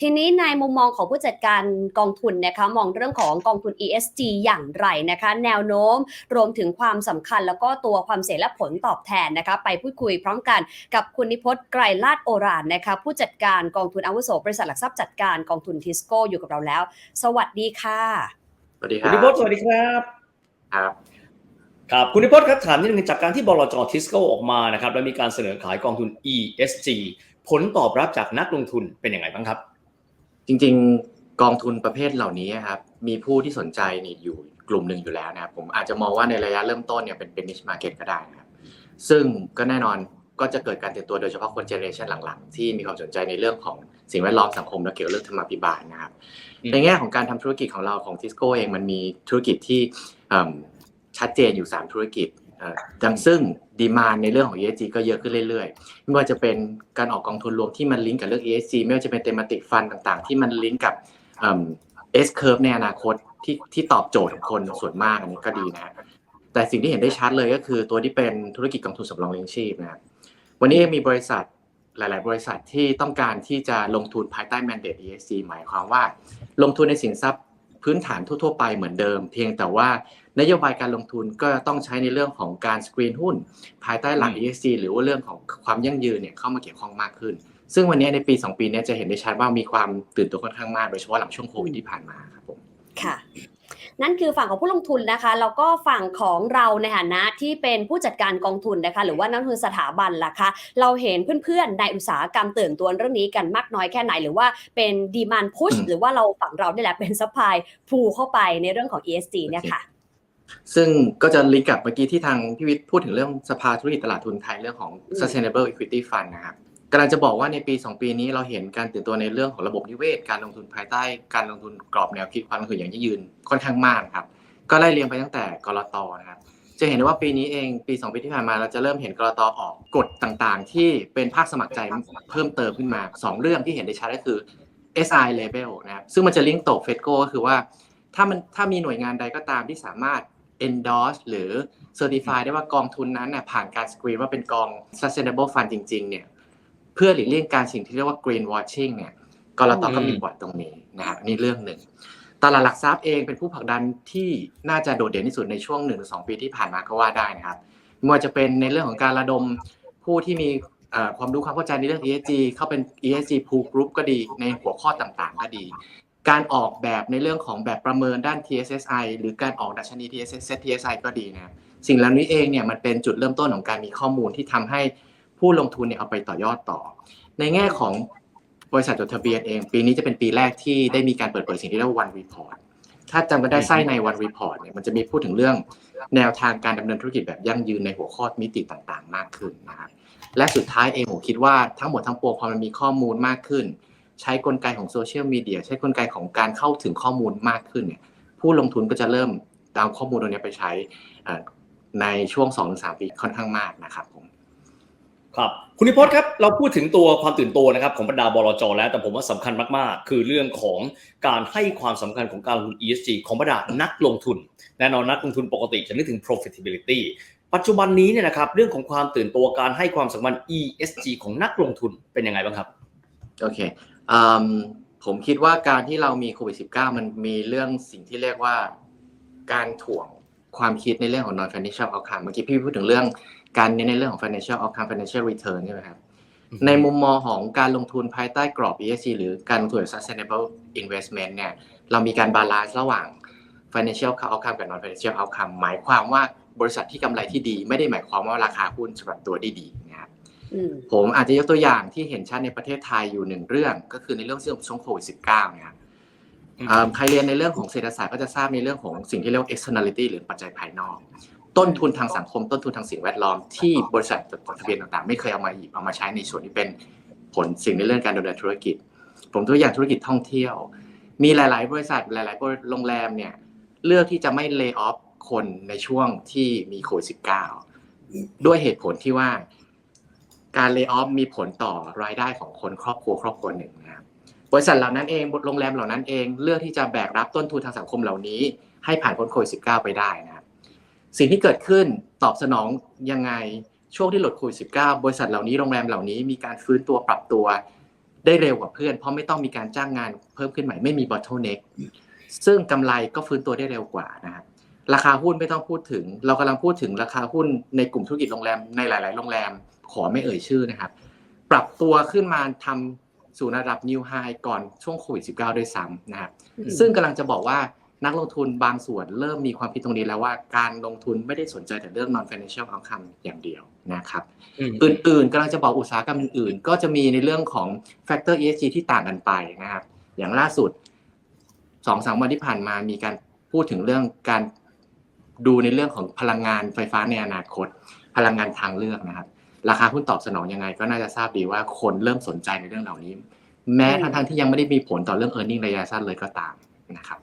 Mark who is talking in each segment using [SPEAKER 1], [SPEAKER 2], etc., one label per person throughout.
[SPEAKER 1] ทีนี้ในมุมมองของผู้จัดการกองทุนนะคะมองเรื่องของกองทุน ESG อย่างไรนะคะ แนวโน้มรวมถึงความสำคัญ แล้วก็ตัวความเสี่ยงและผลตอบแทนนะคะ ไปพูดคุยพร้อมกันกับคุณนิพนธ์ไกรลาดโอรานนะคะ ผู้จัดการกองทุนอาวุโสบริษัทหลักทรัพย์จัดการกองทุนทิสโก้อยู่กับเราแล้ว สวัสดีค่ะ
[SPEAKER 2] สวัสดีค
[SPEAKER 3] คุ
[SPEAKER 2] รั
[SPEAKER 3] ณ
[SPEAKER 2] บ
[SPEAKER 3] นิพนธ์สวัสดีครับ
[SPEAKER 2] ครับ
[SPEAKER 3] ครับคุณนิพนธ์ครับถามนิดนึงจากการที่บลจทิสโก้ออกมานะครับแล้วมีการเสนอขายกองทุน ESG ผลตอบรับจากนักลงทุนเป็นยังไงบ้างครับ
[SPEAKER 2] จริงๆ กองทุนประเภทเหล่านี้ครับมีผู้ที่สนใจนี่อยู่กลุ่มหนึ่งอยู่แล้วนะครับผมอาจจะมองว่าในระยะเริ่มต้นเนี่ยเป็นเป็น niche market ก็ได้นะครับซึ่งก็แน่นอนก็จะเกิดการเติบโตโดยเฉพาะคนเจเนอเรชันหลังๆ ที่มีความสนใจในเรื่องของสิ่งแวดล้อมสังคมและเกี่ยวเรื่องธรรมาภิบาลนะครับในแง่ของการทำธุรกิจของเราของทิสโก้เองมันมีธุรกิจที่ชัดเจนอยู่ 3 ธุรกิจ ดังซึ่งดีมานในเรื่องของ ESG ก็เยอะขึ้นเรื่อยๆ ไม่ว่าจะเป็นการออกกองทุนรวมที่มันลิงก์กับเรื่อง ESG ไม่ว่าจะเป็นเทมติกฟันต่างๆ ที่มันลิงก์กับเอิ่ม S curve ในอนาคตที่ที่ตอบโจทย์ของคนส่วนมากอันนี้ก็ดีนะ แต่สิ่งที่เห็นได้ชัดเลยก็คือตัวที่เป็นธุรกิจกองทุนสำรองเลี้ยงชีพนะวันนี้มีบริษัทหลาย ๆ บริษัทที่ต้องการที่จะลงทุนภายใต้ mandate ESG หมายความว่า ลงทุนในสินทรัพย์ พื้นฐานทั่ว ๆ ไปเหมือนเดิม เพียงแต่ว่านโยบายการลงทุนก็ต้องใช้ในเรื่องของการสกรีนหุ้น ภายใต้หลัก
[SPEAKER 3] อืม
[SPEAKER 2] ESG หรือว่าเรื่องของความยั่งยืนเนี่ยเข้ามาเกี่ยวข้องมากขึ้น ซึ่งวันนี้ในปี 2 ปีเนี้จะเห็นได้ชัดว่ามีความตื่นตัวค่อนข้างมากโดยเฉพาะหลังช่วงโควิดที่ผ่านมาครับผม
[SPEAKER 1] ค่ะ นั่นคือฝั่งของผู้ลงทุนนะคะแล้วก็ฝั่งของเราในฐานะที่เป็นผู้จัดการกองทุนนะคะ หรือว่านักลงทุนสถาบันล่ะคะเราเห็นเพื่อนๆในอุตสาหกรรมตื่นตัวเรื่องนี้กันมากน้อยแค่ไหน หรือว่าเป็นดีมานพุช
[SPEAKER 2] อืม
[SPEAKER 1] หรือว่าเราฝั่งเราเนี่ยแหละเป็นซัพพลายพูเข้าไปในเรื่องของ ESG เนี่ยค่ะ
[SPEAKER 2] ซึ่งก็จะลิงก์กับเมื่อกี้ที่ทางพี่วิทย์พูดถึงเรื่องสภาธุรกิจตลาดทุนไทยเรื่องของ
[SPEAKER 1] อืม
[SPEAKER 2] sustainable equity fund นะครับ กำลังจะบอกว่าในปี 2 ปีนี้เราเห็นการตื่นตัวในเรื่องของระบบนิเวศ การลงทุนภายใต้การลงทุนกรอบแนวคิดความลงทุนอย่างยั่งยืนค่อนข้างมากครับก็ไล่เรียงไปตั้งแต่กรตนะครับจะเห็นได้ว่าปีนี้เองปี 2 ปีที่ผ่านมาเราจะเริ่มเห็นกรตออกกฎต่างๆ ที่เป็นภาคสมัครใจเพิ่มเติมขึ้นมา 2 เรื่องที่เห็นได้ชัดก็คือ SI label นะครับซึ่งมันจะลิงก์ตกเฟดโกก็คือว่าถ้ามันถ้ามีหน่วยงานใดก็ตามที่สามารถ endorse หรือ certify ได้ว่ากองทุนนั้นน่ผ่านการสกรีนว่าเป็นกอง sustainable fund จริงๆเนี่ย เพื่อหลีกเลี่ยงการสิ่งที่เรียกว่า green washing เนี่ยกรตก็มีบทตรงนี้นะครับนี่เรื่องหนึ่งตลาดหลักทรัพย์เองเป็นผู้ผลักดันที่น่าจะโดดเด่นที่สุดในช่วง1นสปีที่ผ่านมาก็ว่าได้นะครับไม่ว่าจะเป็นในเรื่องของการระดมผู้ที่มีความรู้ความเข้าใจในเรื่อง ESG เข้าเป็น ESG pool group ก็ดีในหัวข้อต่างๆ ก็ดี การออกแบบในเรื่องของแบบประเมินด้าน TSSI หรือการออกดัชนี TSS TSI ก็ดีนะครับสิ่งเหล่านี้เองเนี่ยมันเป็นจุดเริ่มต้นของการมีข้อมูลที่ทำให้ ผู้ลงทุนเนี่ยเอาไปต่อยอดต่อ ในแง่ของบริษัทจดทะเบียนเอง ปีนี้จะเป็นปีแรกที่ได้มีการเปิดเผยสิ่งที่เรียกว่า one report ถ้าจำกันได้ไส้ใน one report เนี่ยมันจะมีพูดถึงเรื่องแนวทางการดำเนินธุรกิจแบบยั่งยืนในหัวข้อมิติต่างๆ มากขึ้นนะครับและสุดท้ายเองผมคิดว่าทั้งหมดทั้งปวงพอมันมีข้อมูลมากขึ้น ใช้กลไกของโซเชียลมีเดียใช้กลไกของการเข้าถึงข้อมูลมากขึ้นเนี่ยผู้ลงทุนก็จะเริ่มตามข้อมูลตรงนี้ไปใช้เอ่อในช่วง2-3ปีค่อนข้างมากนะครับผม
[SPEAKER 3] ครับคุณนิพนธ์ครับเราพูดถึงตัวความตื่นตัวนะครับของบรรดาบลจแล้วแต่ผมว่าสำคัญมากๆ คือเรื่องของการให้ความสำคัญของการลงทุน ESG ของบรรดานักลงทุนแน่นอนนักลงทุนปกติจะนึกถึง profitability ปัจจุบันนี้เนี่ยนะครับเรื่องของความตื่นตัวการให้ความสำคัญ ESG ของนักลงทุนเป็นยังไงบ้างครับ
[SPEAKER 2] โอเคผมคิดว่าการที่เรามีโควิด -19 มันมีเรื่องสิ่งที่เรียกว่าการถ่วง ความคิดในเรื่องของ non financial outcome เมื่อกี้พี่พูดถึงเรื่องการเน้นในเรื่องของ financial outcome financial return ใช่ไหมครับ
[SPEAKER 3] อืม
[SPEAKER 2] ในมุมมองของการลงทุนภายใต้กรอบ ESG หรือการลงทุนแบบ sustainable investment เนี่ยเรามีการบาลานซ์ระหว่าง financial outcome กับ non financial outcome หมายความว่าบริษัทที่กำไรที่ดี ไม่ได้หมายความว่าราคาหุ้นจะปรับตัวได้ดีนะครับ
[SPEAKER 1] อืม
[SPEAKER 2] ผมอาจจะยกตัวอย่างที่เห็นชัดในประเทศไทยอยู่หนึ่งเรื่อง ก็คือในเรื่องช่วงโควิด -19 นะครับ
[SPEAKER 3] อืม
[SPEAKER 2] เอ่อ ใครเรียนในเรื่องของเศรษฐศาสตร์ก็จะทราบในเรื่องของสิ่งที่เรียกว่า externality หรือปัจจัยภายนอก ต้นทุนทางสังคม ต้นทุนทางสิ่งแวดล้อมที่บริษัทจดทะเบียนต่างๆ ไม่เคยเอามาหยิบเอามาใช้ในส่วนที่เป็นผลสิ่งในเรื่องการดำเนินธุรกิจ ผมตัวอย่างธุรกิจท่องเที่ยว มีหลาย ๆ บริษัทหลาย ๆ โรงแรมเนี่ยเลือกที่จะไม่เลิกออฟคนในช่วงที่มีโควิด -19 ด้วยเหตุผลที่ว่า การเลิกออฟมีผลต่อรายได้ของคนครอบครัวครอบครัวหนึ่งนะครับ บริษัทเหล่านั้นเองโรงแรมเหล่านั้นเองเลือกที่จะแบกรับต้นทุนทางสังคมเหล่านี้ ให้ผ่านพ้นโควิด -19 ไปได้นะครับสิ่งที่เกิดขึ้นตอบสนองยังไงช่วงที่หลดโควิด -19 บริษัทเหล่านี้โรงแรมเหล่านี้มีการฟื้นตัวปรับตัวได้เร็วกว่าเพื่อน เพราะไม่ต้องมีการจ้างงานเพิ่มขึ้นใหม่ไม่มี bottleneck ซึ่งกำไรก็ฟื้นตัวได้เร็วกว่านะครับราคาหุ้นไม่ต้องพูดถึง เรากำลังพูดถึงราคาหุ้นในกลุ่มธุรกิจโรงแรมในหลาย ๆ โรงแรมขอไม่เอ่ยชื่อนะครับ ปรับตัวขึ้นมาทำ สู่ระดับ new high ก่อนช่วงโควิด -19 ด้วยซ้ำนะครับ
[SPEAKER 1] อืม
[SPEAKER 2] ซึ่งกำลังจะบอกว่านักลงทุนบางส่วนเริ่มมีความคิดตรงนี้แล้วว่าการลงทุนไม่ได้สนใจแต่เรื่อง non financial outcome อย่างเดียวนะครับ
[SPEAKER 3] อืม
[SPEAKER 2] อื่นๆกำลังจะบอกอุตสาหกรรมอื่นๆ ก็จะมีในเรื่องของ factor ESG ที่ต่างกันไปนะครับ อย่างล่าสุดสองสามวันที่ผ่านมามีการพูดถึงเรื่องการดูในเรื่องของพลังงานไฟฟ้าในอนาคต พลังงานทางเลือกนะครับ ราคาหุ้นตอบสนองยังไง ก็น่าจะทราบดีว่าคนเริ่มสนใจในเรื่องเหล่านี้ แม้ทั้งๆที่ยังไม่ได้มีผลต่อเรื่อง e a r n i n g ระยะสั้นเลยก็ตามนะครับ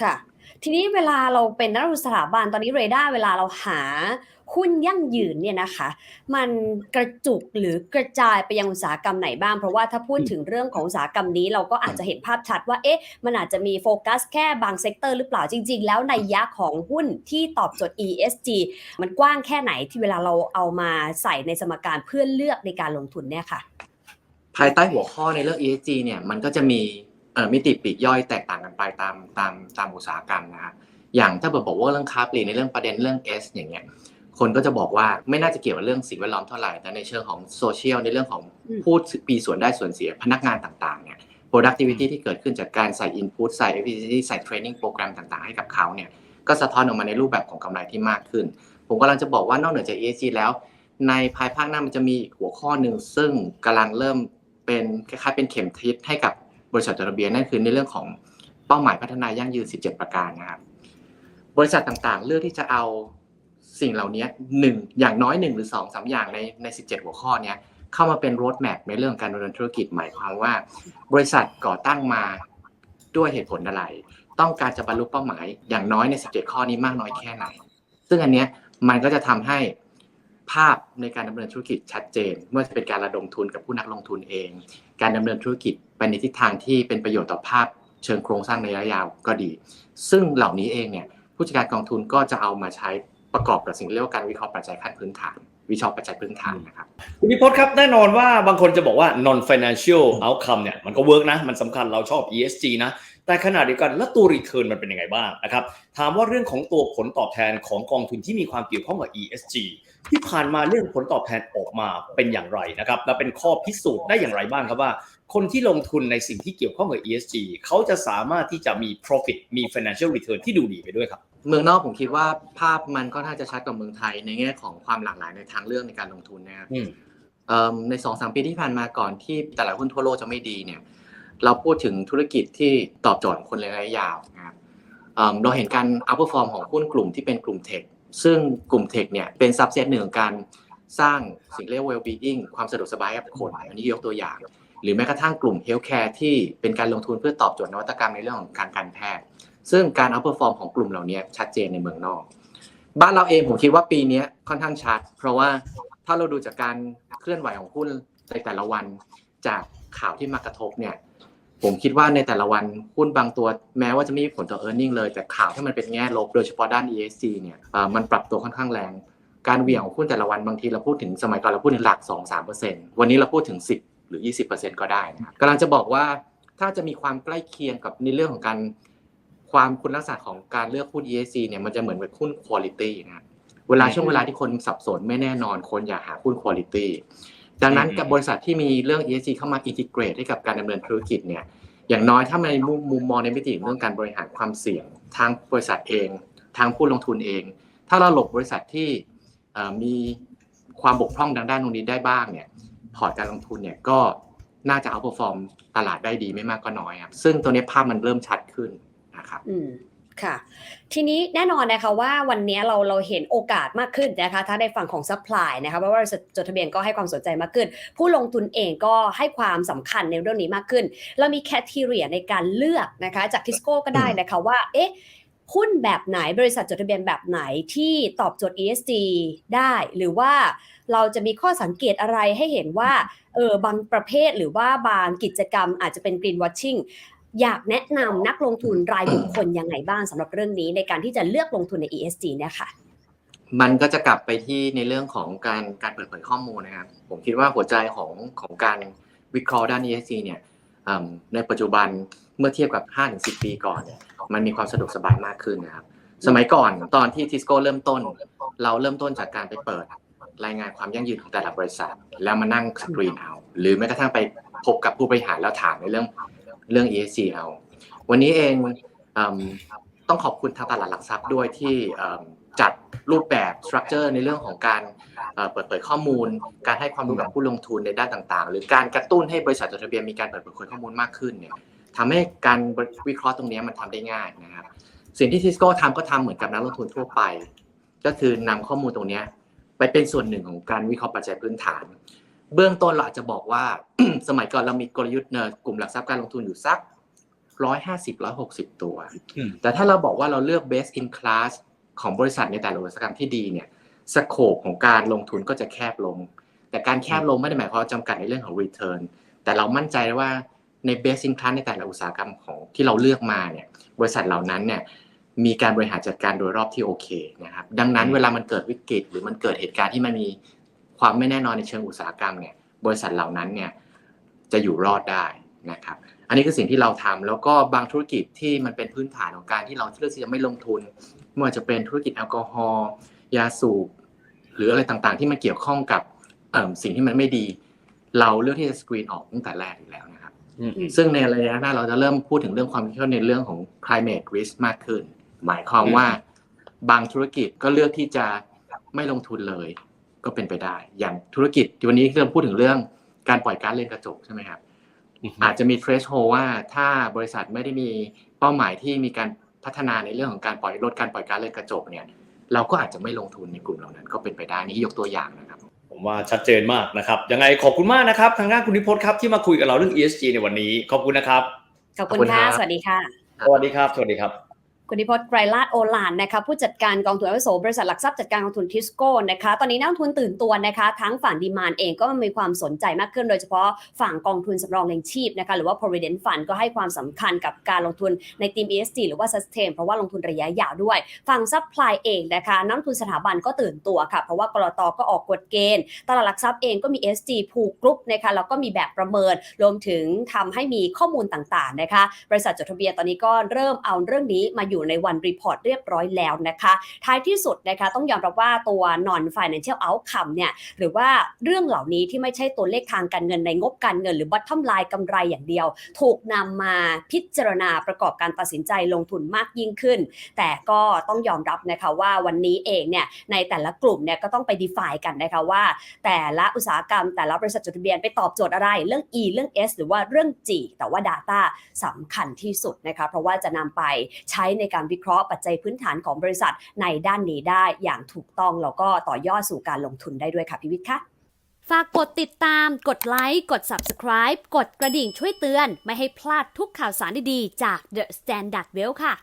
[SPEAKER 1] ค่ะ ทีนี้เวลาเราเป็นนักลงทุนสถาบันตอนนี้เรดาร์เวลาเราหาหุ้นยั่งยืนเนี่ยนะคะ มันกระจุกหรือกระจายไปยังอุตสาหกรรมไหนบ้าง เพราะว่าถ้าพูดถึงเรื่องของอุตสาหกรรมนี้ เราก็อาจจะเห็นภาพชัดว่าเอ๊ะมันอาจจะมีโฟกัสแค่บางเซกเตอร์หรือเปล่าจริง ๆ แล้วในยะของหุ้นที่ตอบโจทย์ ESG มันกว้างแค่ไหนที่เวลาเราเอามาใส่ในสมการเพื่อเลือกในการลงทุนเนี่ยค่ะ
[SPEAKER 2] ภายใต้หัวข้อในเรื่อง ESG เนี่ยมันก็จะมี มิติปลีกย่อยแตกต่างกันไปตามตามตามอุตสาหกรรมนะครับอย่างถ้าเกิดบอกว่าเรื่องค้าปลีกในเรื่องประเด็นเรื่อง S อย่างเงี้ยคนก็จะบอกว่าไม่น่าจะเกี่ยวกับเรื่องสิ่งแวดล้อมเท่าไหร่แต่ในเชิงของโซเชียลในเรื่องของ
[SPEAKER 1] อืม
[SPEAKER 2] พูดปีส่วนได้ส่วนเสียพนักงานต่างๆเนี่ย productivity ที่เกิดขึ้นจากการใส่ input ใส่ efficiency ใส่ training โปรแกรมต่างๆ ให้กับเขาเนี่ยก็สะท้อนออกมาในรูปแบบของกำไรที่มากขึ้น ผมกำลังจะบอกว่านอกเหนือจาก ESG แล้ว ในภายภาคหน้ามันจะมีอีกหัวข้อหนึ่งซึ่งกำลังเริ่มเป็นคล้ายๆเป็นเข็มทิศให้กับ บริษัทจดทะเบียนนั่นคือในเรื่องของเป้าหมายพัฒนายั่งยืน 17 ประการนะครับ บริษัทต่างๆ เลือกที่จะเอาสิ่งเหล่านี้หนึ่งอย่างน้อยหนึ่งหรือสองสามอย่างในใน 17 หัวข้อเนี้ยเข้ามาเป็นโรดแมพในเรื่องการดำเนินธุรกิจหมายความว่า บริษัทก่อตั้งมาด้วยเหตุผลอะไร ต้องการจะบรรลุเป้าหมายอย่างน้อยใน 17 ข้อนี้มากน้อยแค่ไหน ซึ่งอันเนี้ยมันก็จะทำให้ภาพในการดำเนินธุรกิจชัดเจนไม่ว่าจะเป็นการระดมทุนกับผู้นักลงทุนเอง การดำเนินธุรกิจไปในทิศทางที่เป็นประโยชน์ต่อภาพเชิงโครงสร้างในระยะยาวก็ดี ซึ่งเหล่านี้เองเนี่ยผู้จัดการกองทุนก็จะเอามาใช้ประกอบกับสิ่งเรียกว่าการวิเคราะห์ปัจจัยขั้นพื้นฐาน วิเคราะห์ปัจจัยพื้นฐานนะครับ
[SPEAKER 3] คุณพิพจน์ครับแน่นอนว่าบางคนจะบอกว่า non financial outcome เนี่ยมันก็เวิร์กนะ มันสำคัญเราชอบ ESG นะแต่ขณะเดียวกันแล้วตัว return มันเป็นยังไงบ้างนะครับถามว่าเรื่องของตัวผลตอบแทนของกองทุนที่มีความเกี่ยวข้องกับ ESG ที่ผ่านมาเรื่องผลตอบแทนออกมาเป็นอย่างไรนะครับ และเป็นข้อพิสูจน์ได้อย่างไรบ้างครับว่า คนที่ลงทุนในสิ่งที่เกี่ยวข้องกับ ESG เขาจะสามารถที่จะมี profit มี financial return ที่ดูดีไปด้วยครับ
[SPEAKER 2] เมืองนอกผมคิดว่าภาพมันก็น่าจะชัดกว่าเมืองไทย ในแง่ของความหลากหลายในทางเลือกในการลงทุนนะครับ
[SPEAKER 3] อืม
[SPEAKER 2] เอิ่มในสองสามปีที่ผ่านมาก่อนที่ตลาดหุ้นทั่วโลกจะไม่ดีเนี่ย เราพูดถึงธุรกิจที่ตอบโจทย์คนระยะยาวนะครับเอิ่มเราเห็นการอัพเปอร์ฟอร์มของหุ้นกลุ่มที่เป็นกลุ่มเทค ซึ่งกลุ่มเทคเนี่ยเป็นซับเซตหนึ่งของการสร้างสิ่งเรียกว่า well-being ความสะดวกสบายให้กับคน อันนี้ยกตัวอย่าง หรือแม้กระทั่งกลุ่ม healthcare ที่เป็นการลงทุนเพื่อตอบโจทย์นวัตกรรมในเรื่องของการการแพทย์ ซึ่งการอัพเปอร์ฟอร์มของกลุ่มเหล่านี้ชัดเจนในเมืองนอก บ้านเราเองผมคิดว่าปีนี้ค่อนข้างชัด เพราะว่าถ้าเราดูจากการเคลื่อนไหวของหุ้นในแต่ละวัน จากข่าวที่มากระทบเนี่ย ผมคิดว่าในแต่ละวันหุ้นบางตัวแม้ว่าจะไม่มีผลต่อ e a r n i n g เลยแต่ข่าวที่มันเป็นแง่ลบโดยเฉพาะด้าน ESG เนี่ยเอ่อมันปรับตัวค่อนข้างแรง การเหวี่ยงของหุ้นแต่ละวันบางทีเราพูดถึงสมัยก่อนเราพูดถึงหลัก 2-3%วันนี้เราพูดถึง 10 หรือ 20%ก็ได้นะครับกำลังจะบอกว่าถ้าจะมีความใกล้เคียงกับในเรื่องของการความคุณลักษณะของการเลือกหุ้น ESG เนี่ยมันจะเหมือนกับหุ้น quality นะครับเวลาช่วงเวลาที่คนสับสนไม่แน่นอนคนอยากหาหุ้น quality ดังนั้น
[SPEAKER 3] อืม
[SPEAKER 2] กับบริษัทที่มีเรื่อง ESG เข้ามา integrate ให้กับการดำเนินธุรกิจเนี่ยอย่างน้อยถ้าในมุมมุมมองในมิติเรื่องการบริหารความเสี่ยงทางบริษัทเอง ทางผู้ลงทุนเอง ถ้าเราหลบบริษัทที่เอ่อมีความบกพร่องทางด้านตรงนี้ได้บ้างเนี่ยพอร์ตการลงทุนเนี่ยก็น่าจะเอาเปอร์ฟอร์มตลาดได้ดีไม่มากก็น้อยครับซึ่งตัวนี้ภาพมันเริ่มชัดขึ้นนะครับ
[SPEAKER 1] อืม ค่ะ ทีนี้แน่นอนนะคะว่าวันนี้เราเราเห็นโอกาสมากขึ้นนะคะถ้าในฝั่งของซัพพลายนะคะเพราะว่าบริษัทจดทะเบียนก็ให้ความสนใจมากขึ้น ผู้ลงทุนเองก็ให้ความสำคัญในเรื่องนี้มากขึ้น เรามีแคทีเรียในการเลือกนะคะจากทิสโก้ก็ได้นะคะว่าเอ๊ะหุ้นแบบไหนบริษัทจดทะเบียนแบบไหนที่ตอบโจทย์ ESG ได้ หรือว่าเราจะมีข้อสังเกตอะไรให้เห็นว่าเออบางประเภทหรือว่าบางกิจกรรมอาจจะเป็น green watching อยากแนะนำนักลงทุนรายบุคคลยังไงบ้างสำหรับเรื่องนี้ในการที่จะเลือกลงทุนใน ESG เนี่ยค่ะ
[SPEAKER 2] มันก็จะกลับไปที่ในเรื่องของการการเปิดเผยข้อมูลนะครับ ผมคิดว่าหัวใจของของการวิเคราะห์ด้าน ESG เนี่ยในปัจจุบันเมื่อเทียบกับ 5-10 ปีก่อน มันมีความสะดวกสบายมากขึ้นนะครับ สมัยก่อนตอนที่ทิสโก้เริ่มต้น เราเริ่มต้นจากการไปเปิดรายงานความยั่งยืนของแต่ละบริษัท แล้วมานั่งสกรีนเอาหรือแม้กระทั่งไปพบกับผู้บริหารแล้วถามในเรื่อง เรื่อง ESG เอา วันนี้เองต้องขอบคุณทางตลาดหลักทรัพย์ด้วยที่จัดรูปแบบสตรัคเจอร์ในเรื่องของการเปิดเผยข้อมูล การให้ความรู้กับผู้ลงทุนในด้านต่างๆ หรือการกระตุ้นให้บริษัทจดทะเบียนมีการเปิดเผยข้อมูลมากขึ้นเนี่ยทำให้การวิเคราะห์ตรงนี้มันทำได้ง่ายนะครับสิ่งที่ทิสโก้ทำก็ทำเหมือนกับนักลงทุนทั่วไป ก็คือนำข้อมูลตรงนี้ไปเป็นส่วนหนึ่งของการวิเคราะห์ปัจจัยพื้นฐาน เบื้องต้นเราอาจจะบอกว่า สมัยก่อนเรามีกลยุทธ์เนยกลุ่มหลักทรัพย์การลงทุนอยู่สักร้อยห้าสิบร้อยหกสิบตัว
[SPEAKER 3] อืม
[SPEAKER 2] แต่ถ้าเราบอกว่าเราเลือก best in class ของบริษัทในแต่ละอุตสาหกรรมที่ดีเนี่ยสโคปของการลงทุนก็จะแคบลง แต่การแคบลงไม่ได้หมายความว่าจำกัดในเรื่องของ return แต่เรามั่นใจว่าใน best in class ในแต่ละอุตสาหกรรมของที่เราเลือกมาเนี่ยบริษัทเหล่านั้นเนี่ยมีการบริหารจัดการโดยรอบที่โอเคนะครับดังนั้นเวลามันเกิดวิกฤต หรือมันเกิดเหตุการณ์ที่มันมี ความไม่แน่นอนในเชิงอุตสาหกรรมเนี่ยบริษัทเหล่านั้นเนี่ยจะอยู่รอดได้นะครับ อันนี้คือสิ่งที่เราทำแล้วก็บางธุรกิจที่มันเป็นพื้นฐานของการที่เราเลือกที่จะไม่ลงทุนไม่ว่าจะเป็นธุรกิจแอลกอฮอล์ยาสูบหรืออะไรต่างๆ ที่มันเกี่ยวข้องกับเอิ่มสิ่งที่มันไม่ดี เราเลือกที่จะสกรีนออกตั้งแต่แรกอยู่แล้วนะครับ
[SPEAKER 3] อืม
[SPEAKER 2] ซึ่งในระยะหน้าเราจะเริ่มพูดถึงเรื่องความเข้มข้นในเรื่องของ climate risk มากขึ้น หมายความว่าบางธุรกิจก็เลือกที่จะไม่ลงทุนเลย ก็เป็นไปได้ อย่างธุรกิจวันนี้ที่เราพูดถึงเรื่องการปล่อยก๊าซเรือนกระจกใช่ไหมครับอาจจะมี threshold ว่าถ้าบริษัทไม่ได้มีเป้าหมายที่มีการพัฒนาในเรื่องของการปล่อยลดการปล่อยก๊าซเรือนกระจกเนี่ยเราก็อาจจะไม่ลงทุนในกลุ่มเหล่านั้น ก็เป็นไปได้นี่ยกตัวอย่างนะครับ
[SPEAKER 3] ผมว่าชัดเจนมากนะครับยังไงขอบคุณมากนะครับทางด้านคุณนิพนธ์ครับที่มาคุยกับเราเรื่อง ESG ในวันนี้ ขอบคุณนะครับ
[SPEAKER 1] ขอบคุณ
[SPEAKER 2] ขอบคุณครั
[SPEAKER 1] ค่ะ
[SPEAKER 2] บ
[SPEAKER 1] สวัสดีค่ะ
[SPEAKER 3] สวัสดีครับ สวัสดีครับ
[SPEAKER 1] คุณนิพนธ์ไกรลาดโอลานนะคะผู้จัดการกองทุนอาวุโสบริษัทหลักทรัพย์จัดการกองทุนทิสโก้นะคะตอนนี้นักลงทุนตื่นตัวนะคะทั้งฝั่งดีมานเองก็มีความสนใจมากขึ้น โดยเฉพาะฝั่งกองทุนสำรองเลี้ยงชีพนะคะหรือว่า provident fund ก็ให้ความสำคัญกับการลงทุนในทีม ESG หรือว่า sustain เพราะว่าลงทุนระยะยาวด้วย ฝั่ง supply เองนะคะนักลงทุนสถาบันก็ตื่นตัวค่ะเพราะว่ากรตก็ออกกฎเกณฑ์ตลาดหลักทรัพย์เองก็มี SG ผูกกรุ๊ปนะคะแล้วก็มีแบบประเมินรวมถึงทำให้มีข้อมูลต่างๆนะคะบริษัทจดทะเบียนตอนนี้ก็เริ่มเอาเรื่องนี้มาอยู่ในวันรีพอร์ตเรียบร้อยแล้วนะคะ ท้ายที่สุดนะคะต้องยอมรับว่าตัว non financial outcome เนี่ยหรือว่าเรื่องเหล่านี้ที่ไม่ใช่ตัวเลขทางการเงินในงบการเงิน หรือ bottom line กำไรอย่างเดียว ถูกนำมาพิจารณาประกอบการตัดสินใจลงทุนมากยิ่งขึ้น แต่ก็ต้องยอมรับนะคะว่าวันนี้เองเนี่ยในแต่ละกลุ่มเนี่ยก็ต้องไป define กันนะคะว่า แต่ละอุตสาหกรรม แต่ละบริษัทจดทะเบียนไปตอบโจทย์อะไรเรื่อง E เรื่อง S หรือว่าเรื่อง G แต่ว่า Data สำคัญที่สุดนะคะเพราะว่าจะนำไปใช้ในการวิเคราะห์ปัจจัยพื้นฐานของบริษัทในด้านนี้ได้อย่างถูกต้องแล้วก็ต่อยอดสู่การลงทุนได้ด้วยค่ะพิวิทย์ค่ะฝากกดติดตาม กดไลค์ กด Subscribe กดกระดิ่งช่วยเตือน ไม่ให้พลาดทุกข่าวสารดีๆ จาก The Standard Well ค่ะ